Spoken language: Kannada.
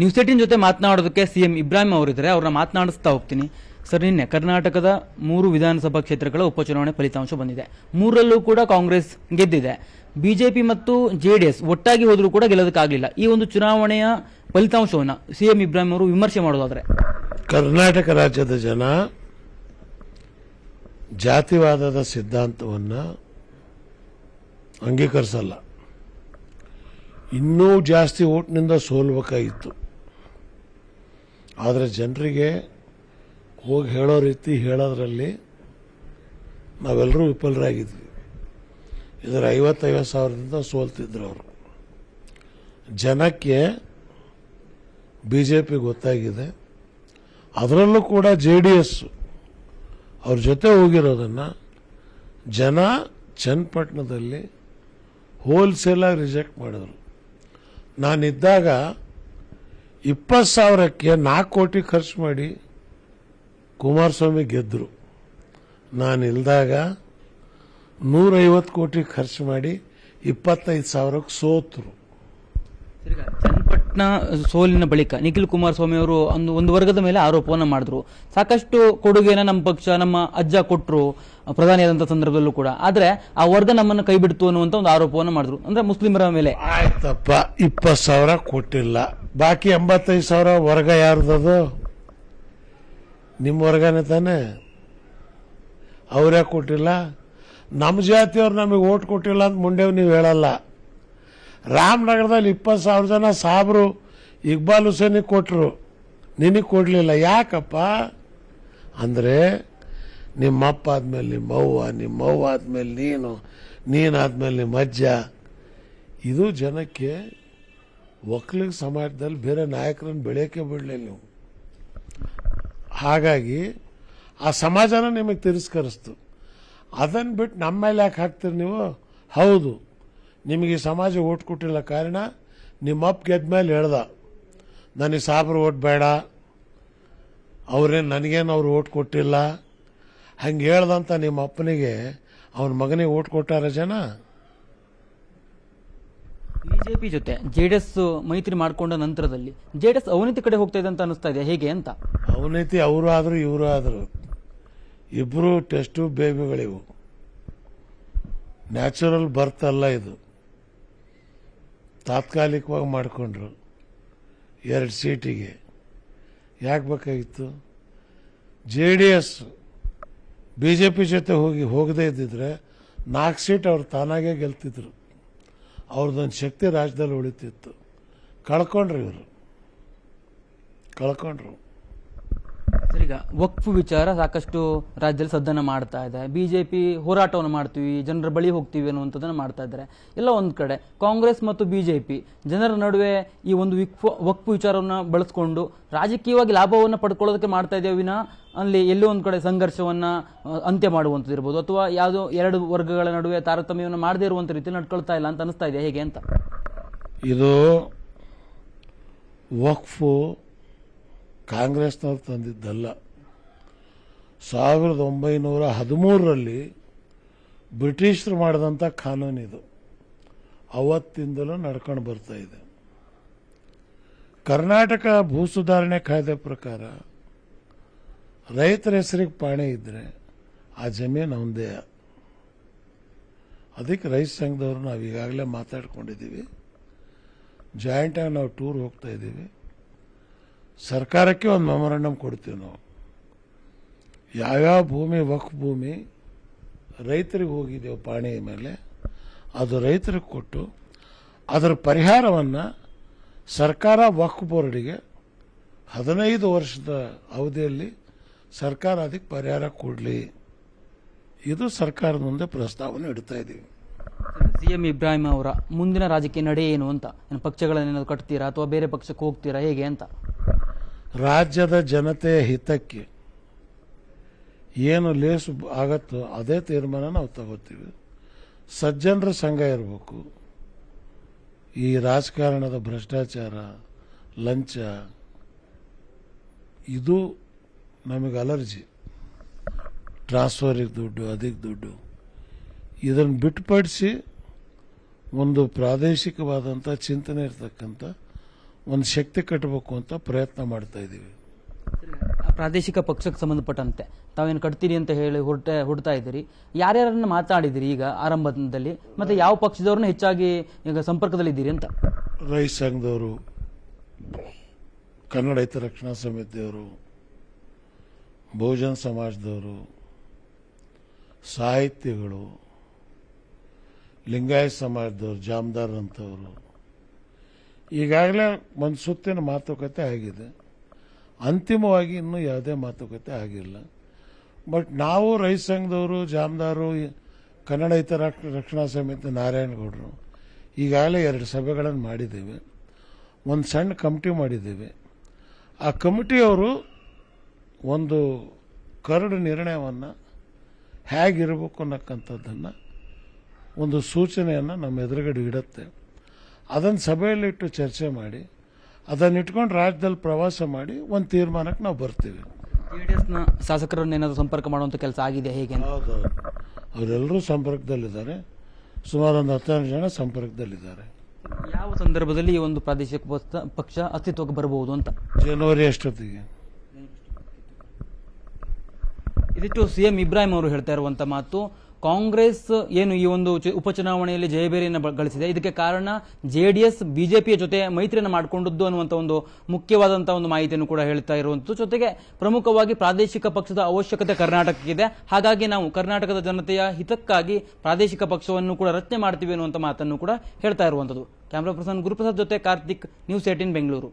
ನ್ಯೂಸ್ ಏಟಿನ್ ಜೊತೆ ಮಾತನಾಡೋದಕ್ಕೆ ಸಿಎಂ ಇಬ್ರಾಹಿಂ ಅವರಿದ್ದಾರೆ, ಅವ್ರನ್ನ ಮಾತನಾಡಿಸ್ತಾ ಹೋಗ್ತೀನಿ. ಸರ್, ನಿನ್ನೆ ಕರ್ನಾಟಕದ ಮೂರು ವಿಧಾನಸಭಾ ಕ್ಷೇತ್ರಗಳ ಉಪಚುನಾವಣೆ ಫಲಿತಾಂಶ ಬಂದಿದೆ. ಮೂರಲ್ಲೂ ಕೂಡ ಕಾಂಗ್ರೆಸ್ ಗೆದ್ದಿದೆ. ಬಿಜೆಪಿ ಮತ್ತು ಜೆಡಿಎಸ್ ಒಟ್ಟಾಗಿ ಹೋದರೂ ಕೂಡ ಗೆಲ್ಲೋದಕ್ಕಾಗಲಿಲ್ಲ. ಈ ಒಂದು ಚುನಾವಣೆಯ ಫಲಿತಾಂಶವನ್ನು ಸಿಎಂ ಇಬ್ರಾಹಿಂ ಅವರು ವಿಮರ್ಶೆ ಮಾಡೋದಾದ್ರೆ ಕರ್ನಾಟಕ ರಾಜ್ಯದ ಜನ ಜಾತಿವಾದದ ಸಿದ್ಧಾಂತವನ್ನು ಅಂಗೀಕರಿಸಲ್ಲ. ಇನ್ನೂ ಜಾಸ್ತಿ ಓಟ್ನಿಂದ ಸೋಲ್ಬೇಕಾಗಿತ್ತು. ಆದರೆ ಜನರಿಗೆ ಹೋಗಿ ಹೇಳೋ ರೀತಿ ಹೇಳೋದ್ರಲ್ಲಿ ನಾವೆಲ್ಲರೂ ವಿಫಲರಾಗಿದ್ವಿ. ಇದರ ಐವತ್ತೈವತ್ತು ಸಾವಿರದಿಂದ ಸೋಲ್ತಿದ್ರು ಅವರು. ಜನಕ್ಕೆ ಬಿ ಜೆ ಪಿ ಗೊತ್ತಾಗಿದೆ. ಅದರಲ್ಲೂ ಕೂಡ ಜೆ ಡಿ ಎಸ್ ಅವ್ರ ಜೊತೆ ಹೋಗಿರೋದನ್ನು ಜನ ಚನ್ನಪಟ್ಟಣದಲ್ಲಿ ಹೋಲ್ಸೇಲಾಗಿ ರಿಜೆಕ್ಟ್ ಮಾಡಿದ್ರು. ನಾನಿದ್ದಾಗ ಇಪ್ಪತ್ತು ಸಾವಿರಕ್ಕೆ ನಾಲ್ಕು ಕೋಟಿ ಖರ್ಚು ಮಾಡಿ ಕುಮಾರಸ್ವಾಮಿ ಗೆದ್ದರು ನಾನು ಇಲ್ದಾಗ ನೂರೈವತ್ತು ಕೋಟಿ ಖರ್ಚು ಮಾಡಿ ಇಪ್ಪತ್ತೈದು ಸಾವಿರಕ್ಕೆ ಸೋತರು. ಚನ್ನಪಟ್ಟಣ ಸೋಲಿನ ಬಳಿಕ ನಿಖಿಲ್ ಕುಮಾರಸ್ವಾಮಿ ಅವರು ಒಂದು ಒಂದು ವರ್ಗದ ಮೇಲೆ ಆರೋಪವನ್ನು ಮಾಡಿದ್ರು. ಸಾಕಷ್ಟು ಕೊಡುಗೆನ ನಮ್ಮ ಪಕ್ಷ ನಮ್ಮ ಅಜ್ಜ ಕೊಟ್ಟರು ಪ್ರಧಾನಿಯಾದಂಥ ಸಂದರ್ಭದಲ್ಲೂ ಕೂಡ. ಆದ್ರೆ ಆ ವರ್ಗ ನಮ್ಮನ್ನು ಕೈ ಬಿಡ್ತು ಅನ್ನುವಂತ ಒಂದು ಆರೋಪವನ್ನು ಮಾಡಿದ್ರು. ಅಂದ್ರೆ ಮುಸ್ಲಿಮರ ಮೇಲೆ. ಆಯ್ತಪ್ಪ ಇಪ್ಪತ್ತು ಸಾವಿರ ಕೊಟ್ಟಿಲ್ಲ. ಬಾಕಿ ಎಂಬತ್ತೈದು ಸಾವಿರ ವರ್ಗ ಯಾರ್ದದು? ನಿಮ್ಮ ವರ್ಗನೇ ತಾನೆ? ಅವರೇ ಕೊಟ್ಟಿಲ್ಲ? ನಮ್ಮ ಜಾತಿಯವ್ರು ನಮಗೆ ಓಟ್ ಕೊಟ್ಟಿಲ್ಲ ಅಂತ ಮುಂಡೆವ್ ನೀವು ಹೇಳಲ್ಲ. ರಾಮನಗರದಲ್ಲಿ ಇಪ್ಪತ್ತು ಸಾವಿರ ಜನ ಸಾಬ್ರು ಇಕ್ಬಾಲ್ ಹುಸೇನಿಗೆ ಕೊಟ್ಟರು ನಿನಗೆ ಕೊಡಲಿಲ್ಲ. ಯಾಕಪ್ಪ? ಅಂದರೆ ನಿಮ್ಮಪ್ಪ ಆದಮೇಲೆ ನಿಮ್ಮ ಅವ್ವ ನಿಮ್ಮ ಅವ್ವ ಆದ್ಮೇಲೆ ನೀನು ನೀನಾದ್ಮೇಲೆ ನಿಮ್ಮ ಅಜ್ಜ. ಇದು ಜನಕ್ಕೆ ಒಕ್ಕಲಿಗ ಸಮಾಜದಲ್ಲಿ ಬೇರೆ ನಾಯಕರನ್ನು ಬೆಳೆಯೋಕೆ ಬಿಡಲಿಲ್ಲ ನೀವು. ಹಾಗಾಗಿ ಆ ಸಮಾಜನ ನಿಮಗೆ ತಿರಸ್ಕರಿಸ್ತು. ಅದನ್ನು ಬಿಟ್ಟು ನಮ್ಮ ಮೇಲೆ ಯಾಕೆ ಹಾಕ್ತೀರಿ ನೀವು? ಹೌದು, ನಿಮಗೆ ಈ ಸಮಾಜ ಓಟ್ ಕೊಟ್ಟಿಲ್ಲ ಕಾರಣ ನಿಮ್ಮ ಅಪ್ಪ ಗೆದ್ದ ಮೇಲೆ ಹೇಳ್ದ, ನನಗೆ ಸಾಬ್ರು ಓಟ್ ಬೇಡ, ಅವ್ರೇನು ನನಗೇನು ಅವ್ರು ಓಟ್ ಕೊಟ್ಟಿಲ್ಲ? ಹಂಗೆ ಹೇಳ್ದಂತ ನಿಮ್ಮ ಅಪ್ಪನಿಗೆ, ಅವನ ಮಗನಿಗೆ ಓಟ್ ಕೊಟ್ಟಾರ ಜನ? ಬಿಜೆಪಿ ಜೊತೆ ಜೆಡಿಎಸ್ ಮೈತ್ರಿ ಮಾಡಿಕೊಂಡ ನಂತರದಲ್ಲಿ ಜೆಡಿಎಸ್ ಅವನೀತಿ ಕಡೆ ಹೋಗ್ತಾ ಇದೆ ಅಂತ ಅನಿಸ್ತಾ ಇದೆ. ಹೇಗೆ ಅಂತ? ಅವನೀತಿ ಅವರು ಆದರೂ ಇವರು ಆದರು ಇಬ್ಬರು ಟೆಸ್ಟು ಬೇಬಿಗಳಿವು. ನ್ಯಾಚುರಲ್ ಬರ್ತ್ ಅಲ್ಲ ಇದು. ತಾತ್ಕಾಲಿಕವಾಗಿ ಮಾಡಿಕೊಂಡ್ರು ಎರಡು ಸೀಟಿಗೆ. ಯಾಕೆ ಬೇಕಾಗಿತ್ತು? J D S B J P ಜೊತೆ ಹೋಗಿ ಹೋಗದೇ ಇದ್ದಿದ್ರೆ ನಾಲ್ಕು ಸೀಟ್ ಅವ್ರು ತಾನಾಗೇ ಗೆಲ್ತಿದ್ರು. ಅವ್ರದ್ದೊಂದು ಶಕ್ತಿ ರಾಜ್ಯದಲ್ಲಿ ಉಳಿತಿತ್ತು. ಕಳ್ಕೊಂಡ್ರು ಇವರು. ಕಳ್ಕೊಂಡ್ರು. ಈಗ ವಕ್ಫ್ ವಿಚಾರ ಸಾಕಷ್ಟು ರಾಜ್ಯದಲ್ಲಿ ಸದ್ದನ್ನು ಮಾಡ್ತಾ ಇದೆ. ಬಿಜೆಪಿ ಹೋರಾಟವನ್ನು ಮಾಡ್ತೀವಿ, ಜನರ ಬಳಿ ಹೋಗ್ತೀವಿ ಅನ್ನುವಂಥದ್ದನ್ನು ಮಾಡ್ತಾ ಇದ್ದಾರೆ. ಎಲ್ಲ ಒಂದು ಕಡೆ, ಕಾಂಗ್ರೆಸ್ ಮತ್ತು ಬಿಜೆಪಿ, ಜನರ ನಡುವೆ ಈ ಒಂದು ವಿಕ್ಫ್, ವಕ್ಫ್ ವಿಚಾರವನ್ನು ಬಳಸ್ಕೊಂಡು ರಾಜಕೀಯವಾಗಿ ಲಾಭವನ್ನು ಪಡ್ಕೊಳ್ಳೋದಕ್ಕೆ ಮಾಡ್ತಾ ಇದ್ದೇವೆ ವಿನ? ಅಲ್ಲಿ ಎಲ್ಲೋ ಒಂದು ಕಡೆ ಸಂಘರ್ಷವನ್ನು ಅಂತ್ಯ ಮಾಡುವಂಥದ್ದು ಇರ್ಬೋದು, ಅಥವಾ ಯಾವುದೋ ಎರಡು ವರ್ಗಗಳ ನಡುವೆ ತಾರತಮ್ಯವನ್ನು ಮಾಡದೇ ಇರುವಂಥ ರೀತಿ ನಡ್ಕೊಳ್ತಾ ಇಲ್ಲ ಅಂತ ಅನಿಸ್ತಾ ಇದೆ ಹೇಗೆ ಅಂತ? ಇದು ವಕ್ಫು ಕಾಂಗ್ರೆಸ್ನವ್ರು ತಂದಿದ್ದಲ್ಲ. ಸಾವಿರದ ಒಂಬೈನೂರ ಹದಿಮೂರರಲ್ಲಿ ಬ್ರಿಟಿಷರು ಮಾಡಿದಂಥ ಕಾನೂನಿದು. ಅವತ್ತಿಂದಲೂ ನಡ್ಕೊಂಡು ಬರ್ತಾ ಇದೆ. ಕರ್ನಾಟಕ ಭೂ ಸುಧಾರಣೆ ಕಾಯ್ದೆ ಪ್ರಕಾರ ರೈತರ ಹೆಸರಿಗೆ ಪಾಣಿ ಇದ್ದರೆ ಆ ಜಮೀನು ಅವಂದೇ ಅದಕ್ಕೆ ರೈತ ಸಂಘದವರು ನಾವು ಈಗಾಗಲೇ ಮಾತಾಡ್ಕೊಂಡಿದ್ದೀವಿ ಜಾಯಿಂಟಾಗಿ ನಾವು ಟೂರ್ ಹೋಗ್ತಾ ಇದ್ದೀವಿ. ಸರ್ಕಾರಕ್ಕೆ ಒಂದು ಮೆಮೊರಂಡಮ್ ಕೊಡ್ತೀವಿ ನಾವು. ಯಾವ್ಯಾವ ಭೂಮಿ, ವಕ್ ಭೂಮಿ ರೈತರಿಗೆ ಹೋಗಿದ್ದೇವೆ ಪಾಣಿ ಮೇಲೆ, ಅದು ರೈತರಿಗೆ ಕೊಟ್ಟು ಅದರ ಪರಿಹಾರವನ್ನು ಸರ್ಕಾರ ವಕ್ಫ್ ಬೋರ್ಡಿಗೆ ಹದಿನೈದು ವರ್ಷದ ಅವಧಿಯಲ್ಲಿ ಸರ್ಕಾರ ಅದಕ್ಕೆ ಪರಿಹಾರ ಕೊಡಲಿ. ಇದು ಸರ್ಕಾರದ ಮುಂದೆ ಪ್ರಸ್ತಾವನೆ ಇಡ್ತಾ ಇದ್ದೀವಿ. ಸಿ ಎಂ ಇಬ್ರಾಹಿಂ ಅವರ ಮುಂದಿನ ರಾಜಕೀಯ ನಡೆ ಏನು ಅಂತ? ಪಕ್ಷಗಳನ್ನೇನಾದ್ರು ಕಟ್ತೀರಾ ಅಥವಾ ಬೇರೆ ಪಕ್ಷಕ್ಕೆ ಹೋಗ್ತೀರಾ ಹೇಗೆ ಅಂತ? ರಾಜ್ಯದ ಜನತೆಯ ಹಿತಕ್ಕೆ ಏನು ಲೇಸು ಆಗತ್ತೋ ಅದೇ ತೀರ್ಮಾನ ನಾವು ತಗೋತೀವಿ. ಸಜ್ಜನರ ಸಂಘ ಇರಬೇಕು. ಈ ರಾಜಕಾರಣದ ಭ್ರಷ್ಟಾಚಾರ, ಲಂಚ, ಇದು ನಮಗೆ ಅಲರ್ಜಿ. ಟ್ರಾನ್ಸ್ಫರಿಗೆ ದುಡ್ಡು ಅದಕ್ಕೆ ದುಡ್ಡು. ಇದನ್ನು ಬಿಟ್ಟುಪಡಿಸಿ ಒಂದು ಪ್ರಾದೇಶಿಕವಾದಂಥ ಚಿಂತನೆ ಇರತಕ್ಕಂಥ ಒಂದು ಶಕ್ತಿ ಕಟ್ಟಬೇಕು ಅಂತ ಪ್ರಯತ್ನ ಮಾಡ್ತಾ ಇದ್ದೀವಿ. ಆ ಪ್ರಾದೇಶಿಕ ಪಕ್ಷಕ್ಕೆ ಸಂಬಂಧಪಟ್ಟಂತೆ ತಾವೇನು ಕಟ್ತೀರಿ ಅಂತ ಹೇಳಿ ಹೊರಟ ಹೊಡ್ತಾ ಇದ್ದೀರಿ. ಯಾರ್ಯಾರನ್ನ ಮಾತಾಡಿದಿರಿ ಈಗ ಆರಂಭದಲ್ಲಿ? ಮತ್ತೆ ಯಾವ ಪಕ್ಷದವ್ರನ್ನ ಹೆಚ್ಚಾಗಿ ಈಗ ಸಂಪರ್ಕದಲ್ಲಿ ಇದ್ದೀರಿ ಅಂತ? ರೈತ ಸಂಘದವರು ಕನ್ನಡ ಹಿತರಕ್ಷಣಾ ಸಮಿತಿಯವರು ಬಹುಜನ ಸಮಾಜದವರು ಸಾಹಿತ್ಯಗಳು ಲಿಂಗಾಯತ್ ಸಮಾಜದವರು ಜಾಮದಾರ್ ಅಂತವರು ಈಗಾಗಲೇ ಒಂದು ಸುತ್ತಿನ ಮಾತುಕತೆ ಆಗಿದೆ. ಅಂತಿಮವಾಗಿ ಇನ್ನೂ ಯಾವುದೇ ಮಾತುಕತೆ ಆಗಿಲ್ಲ. ಬಟ್ ನಾವು ರೈತ ಸಂಘದವರು ಜಾಮದಾರು ಕನ್ನಡ ಹಿತ ರಕ್ಷಣಾ ಸಮಿತಿ ನಾರಾಯಣಗೌಡರು ಈಗಾಗಲೇ ಎರಡು ಸಭೆಗಳನ್ನು ಮಾಡಿದ್ದೇವೆ. ಒಂದು ಸಣ್ಣ ಕಮಿಟಿ ಮಾಡಿದ್ದೇವೆ. ಆ ಕಮಿಟಿಯವರು ಒಂದು ಕರಡು ನಿರ್ಣಯವನ್ನು ಹೇಗಿರಬೇಕು ಅನ್ನಕ್ಕಂಥದ್ದನ್ನು ಒಂದು ಸೂಚನೆಯನ್ನು ನಮ್ಮ ಎದುರುಗಡೆ ಇಡುತ್ತೆ. ಅದನ್ನು ಸಭೆಯಲ್ಲಿಟ್ಟು ಚರ್ಚೆ ಮಾಡಿ ಅದನ್ನು ಇಟ್ಕೊಂಡು ರಾಜ್ಯದಲ್ಲಿ ಪ್ರವಾಸ ಮಾಡಿ ಒಂದು ತೀರ್ಮಾನಕ್ಕೆ ನಾವು ಬರ್ತೀವಿ. ಜೆಡಿಎಸ್ನ ಶಾಸಕರನ್ನ ಏನಾದರೂ ಸಂಪರ್ಕ ಮಾಡುವಂಥ ಕೆಲಸ ಆಗಿದೆ ಹೇಗೆ ಅಂತ? ಹೌದೌದು ಅವರೆಲ್ಲರೂ ಸಂಪರ್ಕದಲ್ಲಿದ್ದಾರೆ. ಸುಮಾರು ಒಂದು ಹತ್ತಾರು ಜನ ಸಂಪರ್ಕದಲ್ಲಿದ್ದಾರೆ. ಯಾವ ಸಂದರ್ಭದಲ್ಲಿ ಈ ಒಂದು ಪ್ರಾದೇಶಿಕ ಪಕ್ಷ- ಪಕ್ಷ ಅಸ್ತಿತ್ವಕ್ಕೆ ಬರಬಹುದು ಅಂತ? ಜನವರಿ ಅಷ್ಟೊತ್ತಿಗೆ. ಇದಿಷ್ಟು ಸಿಎಂ ಇಬ್ರಾಹಿಂ ಅವರು ಹೇಳ್ತಾ ಇರುವಂತ ಮಾತು. ಕಾಂಗ್ರೆಸ್ ಏನು ಈ ಒಂದು ಉಪಚುನಾವಣೆಯಲ್ಲಿ ಜಯಭೇರಿಯನ್ನು ಗಳಿಸಿದೆ. ಇದಕ್ಕೆ ಕಾರಣ ಜೆಡಿಎಸ್ ಬಿಜೆಪಿಯ ಜೊತೆ ಮೈತ್ರಿಯನ್ನು ಮಾಡಿಕೊಂಡದ್ದು ಅನ್ನುವಂಥ ಒಂದು ಮುಖ್ಯವಾದಂತಹ ಒಂದು ಮಾಹಿತಿಯನ್ನು ಕೂಡ ಹೇಳ್ತಾ ಇರುವಂತದ್ದು ಜೊತೆಗೆ ಪ್ರಮುಖವಾಗಿ ಪ್ರಾದೇಶಿಕ ಪಕ್ಷದ ಅವಶ್ಯಕತೆ ಕರ್ನಾಟಕಕ್ಕಿದೆ. ಹಾಗಾಗಿ ನಾವು ಕರ್ನಾಟಕದ ಜನತೆಯ ಹಿತಕ್ಕಾಗಿ ಪ್ರಾದೇಶಿಕ ಪಕ್ಷವನ್ನು ಕೂಡ ರಚನೆ ಮಾಡ್ತೀವಿ ಅನ್ನುವಂಥ ಮಾತನ್ನು ಕೂಡ ಹೇಳ್ತಾ ಇರುವಂಥದ್ದು. ಕ್ಯಾಮ್ರಾ ಪರ್ಸನ್ ಗುರುಪ್ರಸಾದ್ ಜೊತೆ ಕಾರ್ತಿಕ್, ನ್ಯೂಸ್ ಏಟಿನ್ ಬೆಂಗಳೂರು.